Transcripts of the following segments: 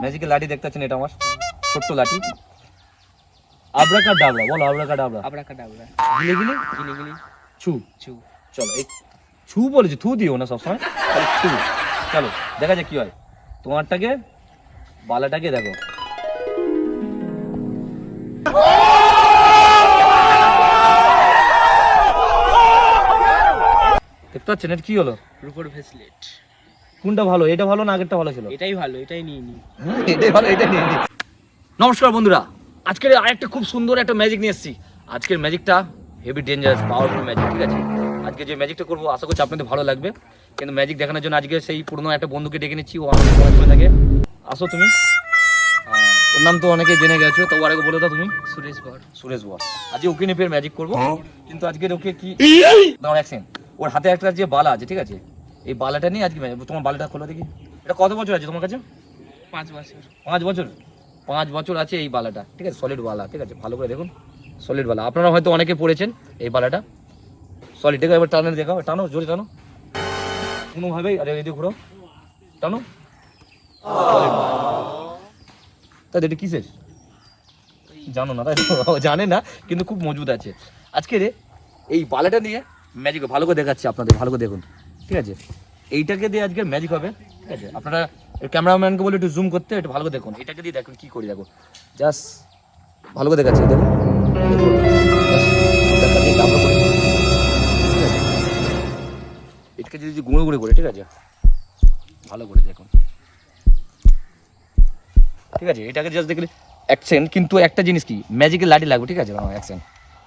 ম্যাজিকের লাঠি দেখতে পাচ্ছেন এটা আমার ছোট্ট লাঠি। আবরাকা ডাবরা বলো আবরাকা ডাবরা আবরাকাডাবরা গিলে গিলে? গিলি গিলি। ছু। চু চলো এই ছু বলেছি থু দিও না সবসময়। ছু। চলো দেখা যাক কি হয়। তোমারটাকে বালাটাকে দেখো। দেখতে পাচ্ছেন এটা কি হলো? রুপোর ভেসলেট। কোনটা ভালো? এটা ভালো না আগেরটা ভালো ছিল? এটাই ভালো এটাই নিয়ে নি। এটাই ভালো এটা নিয়ে নি। নমস্কার বন্ধুরা আজকের আরেকটা খুব সুন্দর একটা ম্যাজিক নিয়ে এসেছি। আজকের ম্যাজিকটা হেভি ডেঞ্জারাস পাওয়ারফুল ম্যাজিক ঠিক আছে? আজকে যে ম্যাজিকটা করব আশা করছি আপনাদের ভালো লাগবে। কিন্তু ম্যাজিক দেখানোর জন্য আজকে সেই পুরনো একটা বন্ধুকে ডেকে নিচ্ছি ও আমাকে পড়াশোনা থাকে। আসো তুমি। ওর নাম তো অনেকে জেনে গেছো তো আরেকবার বলে দাও তুমি। সুরেশ বর। সুরেশ বল আজকে ওকে নিয়ে ফের ম্যাজিক করব। কিন্তু আজকে ওকে কি দাঁড়াও এক সেকেন্ড ওর হাতে একটা যে বালা আছে ঠিক আছে? এই বালাটা নিয়ে আজকে তোমার বালাটা খোলো দেখি। এটা কত বছর আছে তোমার কাছে? পাঁচ বছর। পাঁচ বছর? পাঁচ বছর আছে এই বালাটা। ঠিক আছে সলিড বালা ঠিক আছে ভালো করে দেখুন সলিড বালা। আপনারা হয়তো অনেকে পড়েছেন এই বালাটা। সলিড দেখো এবার টানো দেখাও টানো জোরে টানো। কোনোভাবেই আরে এদিকে ঘুরো টানো। তাই এটা কিসের? জানো না তাই জানে না কিন্তু খুব মজবুত আছে। আজকে রে এই বালাটা নিয়ে ম্যাজিক ভালো করে দেখাচ্ছি আপনাদের ভালো করে দেখুন। ঠিক আছে? এইটাকে দিয়ে আজকে ম্যাজিক হবে, ঠিক আছে? আপনারা ক্যামেরাম্যানকে বলে একটু জুম করতে, একটু ভালো করে দেখুন। এটাকে দিয়ে দেখুন, কি করি দেখো। জাস্ট ভালো করে দেখাচ্ছি, দেখুন। এটাকে যদি গুঁড়ো গুঁড়ো করে, ঠিক আছে? ভালো করে দেখুন। ঠিক আছে? এটাকে জাস্ট দেখলে অ্যাকশন কিন্তু একটা জিনিস কি? ম্যাজিকের লাঠি লাগবে, ঠিক আছে? অ্যাকশন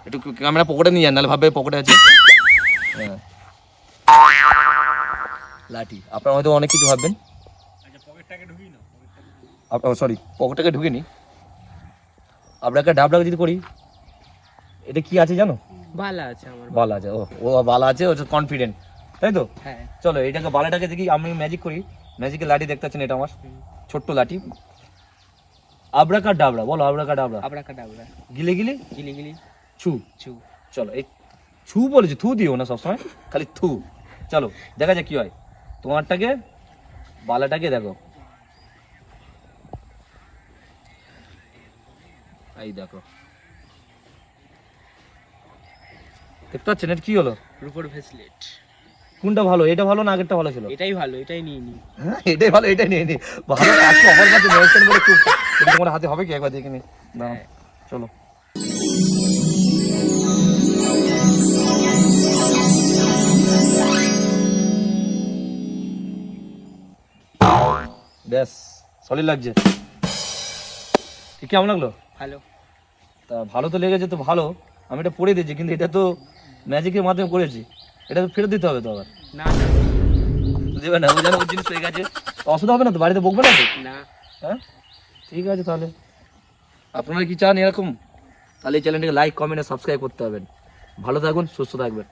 একটু ক্যামেরা পকেটে নিয়ে যান, নাহলে ভাববে পকেটে আছে। হ্যাঁ। লাঠি। আপনারা হয়তো অনেক কিছু ভাববেন। সরি পকেটটাকে ঢুকে নি আপনাকে ডাবলাকে যদি করি এটা কি আছে জানো? ভালো আছে আমার। বালা আছে ও ও বালা আছে ও কনফিডেন্ট তাই তো? হ্যাঁ। চলো এটাকে বালাটাকে দেখি আমি ম্যাজিক করি। ম্যাজিকের লাঠি দেখতে পাচ্ছেন এটা আমার। ছোট্ট লাঠি। আবরাকা ডাবরা বলো আবরাকা ডাবরা আবরাকাডাবরা। গিলে গিলে? গিলি গিলি। ছু। চু চলো এই ছু বলেছি থু দিও না সবসময় খালি থু। চলো দেখা যাক কি হয়। তোমারটাকে বালাটাকে দেখো। এই দেখো। দেখতে পাচ্ছেন? এটা কি হলো? রুপোর ভেসলেট। কোনটা ভালো? এটা ভালো না আগেরটা ভালো ছিল? এটাই ভালো এটাই নিয়ে নি। হ্যাঁ, এটাই ভালো এটাই নিয়ে নি। ভালো আজকে আমার কাছে মেডিসিন বলে খুব তোমার হাতে হবে কি? একবার দেখে নি। হ্যাঁ। চলো। ব্যাস সলিড লাগছে। কি কেমন লাগল? ভালো। তা ভালো তো লেগেছে তো ভালো আমি এটা পড়ে দিয়েছি কিন্তু এটা তো ম্যাজিকের মাধ্যমে করেছি। এটা তো ফেরত দিতে হবে তো আবার। না দেবে না ওই জন্য ওর জিনিস হয়ে গেছে। অসুবিধা হবে না তো? বাড়িতে বকবে না তো? না। হ্যাঁ? ঠিক আছে তাহলে। আপনারা কি চান এরকম? তাহলে এই চ্যানেলটিকে লাইক কমেন্ট আর সাবস্ক্রাইব করতে হবেন ভালো থাকুন সুস্থ থাকবেন।